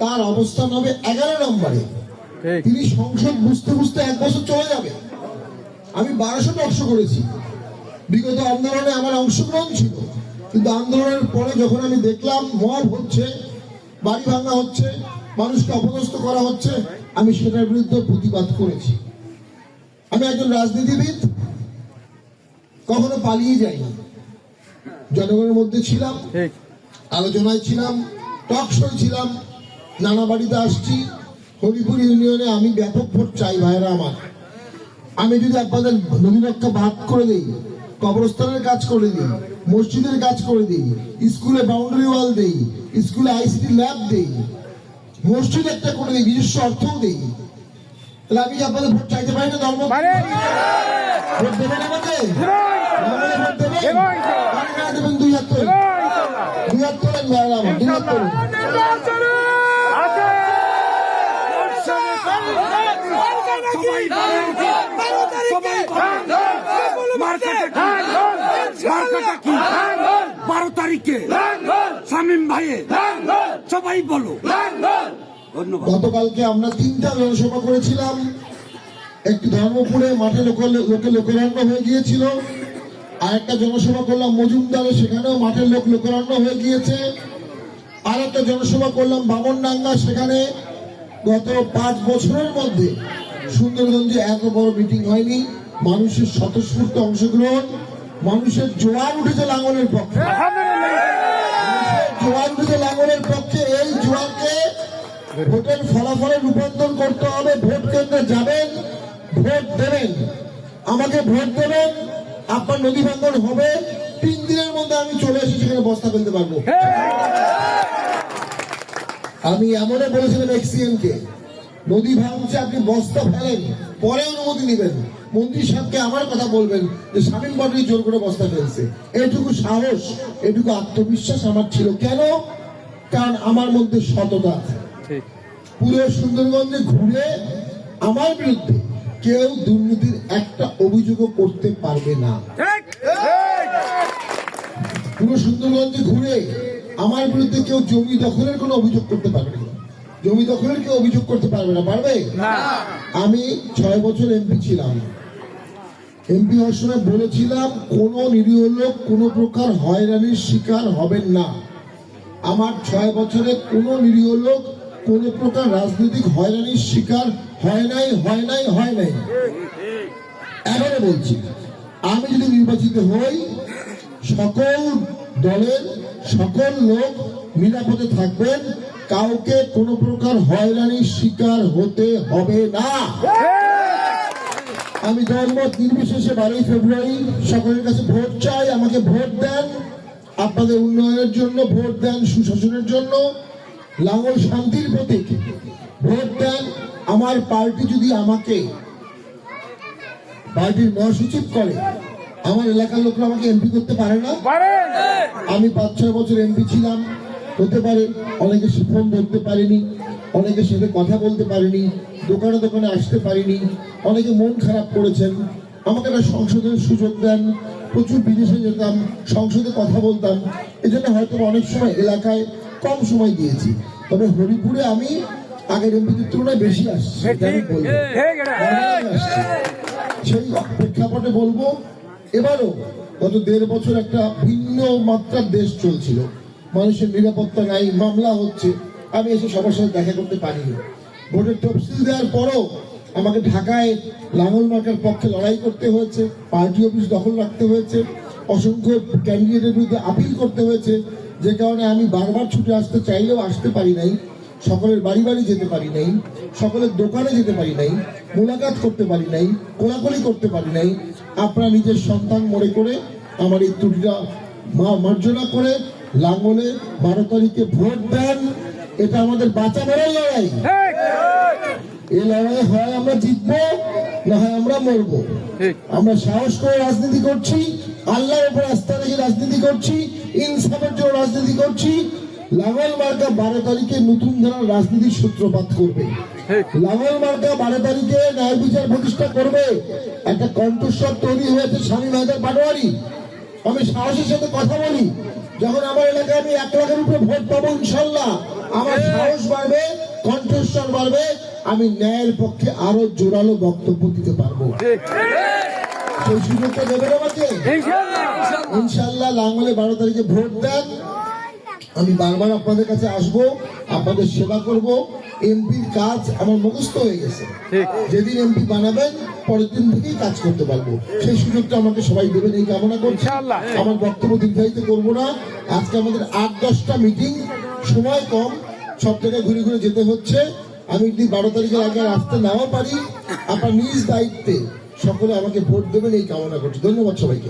তার অবস্থান হবে এগারো নম্বরে। তিনি সংসদ বুঝতে বুঝতে এক বছর চলে যাবে। আমি বারোশো অংশ করেছি। বিগত আন্দোলনে আমার অংশগ্রহণ ছিল। কিন্তু আন্দোলনের পরে যখন আমি দেখলাম মব হচ্ছে বাড়ি ভাঙা হচ্ছে মানুষকে অপদস্থ করা হচ্ছে আমি সেটার বিরুদ্ধে প্রতিবাদ করেছি। আমি একজন রাজনীতিবিদ কখনো পালিয়ে যাইনি। জনগণের মধ্যে ছিলাম আলোচনায় ছিলাম টক শো ছিলাম নানা বাড়িতে আসছি। হরিপুর ইউনিয়নে আমি ব্যাপক ভোট চাই ভাইরা আমার। আমি যদি আপনাদের নদী রক্ষা ভাগ করে দিই কবরস্থানের কাজ করে দিই মসজিদের কাজ করে দিই স্কুলে বাউন্ডারি ওয়াল দিই স্কুলে আইসিটি ল্যাব দিই মসজিদ একটা করে দিই নিজস্ব অর্থও দিই তাহলে আমি আপনাদের ভোট চাইতে পারি না ধর্ম? ভোট আমাকে? দেবেন? দুই হাত বারো তারিখে শামীম ভাইয়ের সবাই বলো গতকালকে আমরা তিনটা জনসভা করেছিলাম একটি ধর্মপুরে মাঠে লোকে লোকে লোকারণ্য হয়ে গিয়েছিল আর একটা জনসভা করলাম মজুমদারে সেখানেও মাঠের লোক লোকারণ্য হয়ে গিয়েছে আর একটা জনসভা করলাম বামনডাঙ্গা সেখানে গত পাঁচ বছরের মধ্যে সুন্দরগঞ্জে এত বড় মিটিং হয়নি, মানুষের স্বতঃস্ফূর্ত অংশগ্রহণ, মানুষের জোয়ার উঠেছে লাঙ্গলের পক্ষে। জোয়ার উঠেছে লাঙ্গলের পক্ষে, এই জোয়ারকে ভোটের ফলাফলে রূপান্তর করতে হবে, ভোট কেন্দ্রে যাবেন, ভোট দেবেন। আমাকে ভোট দেবেন, আপনার নদী ভাঙ্গন হবে, তিন দিনের মধ্যে আমি চলে এসে সেখানে বস্তা ফেলতে পারব। আমি এমনও বলেছিলাম এক্সিএম কে নদী ভাঙছে আপনি বস্তা ফেলেন। পরে অনুমতি নেবেন। মন্ত্রী সাহেবকে আমার কথা বলবেন যে স্বামীন পাটরি জোর করে বস্তা ফেলছে। এটুকু সাহস এটুকু আত্মবিশ্বাস আমার ছিল। কেন? কারণ আমার মধ্যে সততা আছে। পুরো সুন্দরগঞ্জে ঘুরে আমার বিরুদ্ধে কেউ দুর্নীতির একটা অভিযোগও করতে পারবে না। পুরো সুন্দরগঞ্জে ঘুরে আমার বিরুদ্ধে কেউ জমি দখলের কোনো অভিযোগ করতে পারবে না। জমি দখলের কেউ অভিযোগ করতে পারবে না পারবে? আমি ছয় বছর এমপি ছিলাম। এমপি হওয়ার সময় বলেছিলাম কোন নিরীহ লোক কোনো প্রকার হয়রানির শিকার হবেন না। আমার ছয় বছরে কোনো নিরীহ লোক কোন প্রকার রাজনৈতিক হয়রানির শিকার হয় নাই হয় নাই হয় নাই। এবারে বলছি আমি যদি নির্বাচিত হই সকল দলের সকল লোক নিরাপদে থাকবেন কাউকে কোনো প্রকার হয়রানির শিকার হতে হবে না। আমি দলমত নির্বিশেষে বারোই ফেব্রুয়ারি সকলের কাছে ভোট চাই আমাকে ভোট দেন। আপনাদের উন্নয়নের জন্য ভোট দেন সুশাসনের জন্য। লাঙ্গল শান্তির প্রতীক ভোট দেন। আমার পার্টি যদি আমাকে পার্টির মহাসচিব করে আমার এলাকার লোকরা আমাকে এমপি করতে পারে না? আমি পাঁচ ছয় বছর এমপি ছিলাম। হতে পারে অনেকে ফোন ধরতে পারেনি অনেকের সাথে কথা বলতে পারেনি দোকানে দোকানে আসতে পারিনি অনেকে মন খারাপ করেছেন। আমাকে একটা সংসদের সুযোগ দেন প্রচুর বিদেশে যেতাম সংসদে কথা বলতাম এজন্য হয়তো অনেক সময় এলাকায় কম সময় দিয়েছি। তবে হরিপুরে আমি আগের এমপিদের তুলনায় বেশি আসছি এটা আমি আসছি। সেই প্রেক্ষাপটে বলব এবারও গত দেড় বছর একটা ভিন্ন মাত্রার দেশ চলছিল। মানুষের নিরাপত্তা নাই, মামলা হচ্ছে। আমি এসে সবার সাথে দেখা করতে পারিনি। ভোটের তফসিল দেওয়ার পরও আমাকে ঢাকায় লাঙল মার্কার পক্ষে লড়াই করতে হয়েছে, পার্টি অফিস দখল রাখতে হয়েছে, অসংখ্য ক্যান্ডিডেটের বিরুদ্ধে আপিল করতে হয়েছে, যে কারণে আমি বারবার ছুটে আসতে চাইলেও আসতে পারি নাই, সকলের বাড়ি বাড়ি যেতে পারি নাই, সকলের দোকানে যেতে পারি নাই, মোলাকাত করতে পারি নাই, কোলাকুলি করতে পারি নাই। আপনারা নিজের সন্তান মনে করে আমার এই ত্রুটিটা মা- মার্জনা করে লাঙ্গলে বারো তারিখে ভোট দেন এটা আমাদের বাঁচা মরার লড়াই এই লড়াই হয় আমরা জিতবো না হয় আমরা মরবো। আমরা সাহস করে রাজনীতি করছি আল্লাহর উপর আস্থা রেখে রাজনীতি করছি ইনসাফের জন্য রাজনীতি করছি। লাঙ্গল মার্কা বারো তারিখে নতুন ধারার রাজনীতির সূত্রপাত করবে। লাঙ্গল মার্কা বারো তারিখে ন্যায় বিচার প্রতিষ্ঠা করবে। একটা কণ্ঠস্বর তৈরি হয়েছে স্বামী মেহতার পাটোয়ারি। আমি সাহসের সাথে কথা বলি যখন আমার এলাকায় আমি এক লাখের উপরে ভোট পাবো ইনশাল্লাহ আমার সাহস বাড়বে কণ্ঠস্বর বাড়বে আমি ন্যায়ের পক্ষে আরও জোরালো বক্তব্য দিতে পারব। সেই সুযোগটা দেবেন আমাকে? ইনশাল্লাহ লাঙ্গলে বারো তারিখে ভোট দেন। আমি বারবার আপনাদের কাছে আসব আপনাদের সেবা করব। এমপির কাজ আমার মুখস্থ হয়ে গেছে। যেদিন এমপি বানাবেন পরের দিন থেকেই কাজ করতে পারব। সেই সুযোগটা আমাকে সবাই দেবেন এই কামনা করছি। আমার বক্তব্য দীর্ঘায়িত করব না। আজকে আমাদের আট দশটা মিটিং সময় কম সব জায়গায় ঘুরে ঘুরে যেতে হচ্ছে। আমি যদি বারো তারিখের আগে আসতে নাও পারি আপনার নিজ দায়িত্বে সকলে আমাকে ভোট দেবেন এই কামনা করছি। ধন্যবাদ সবাইকে।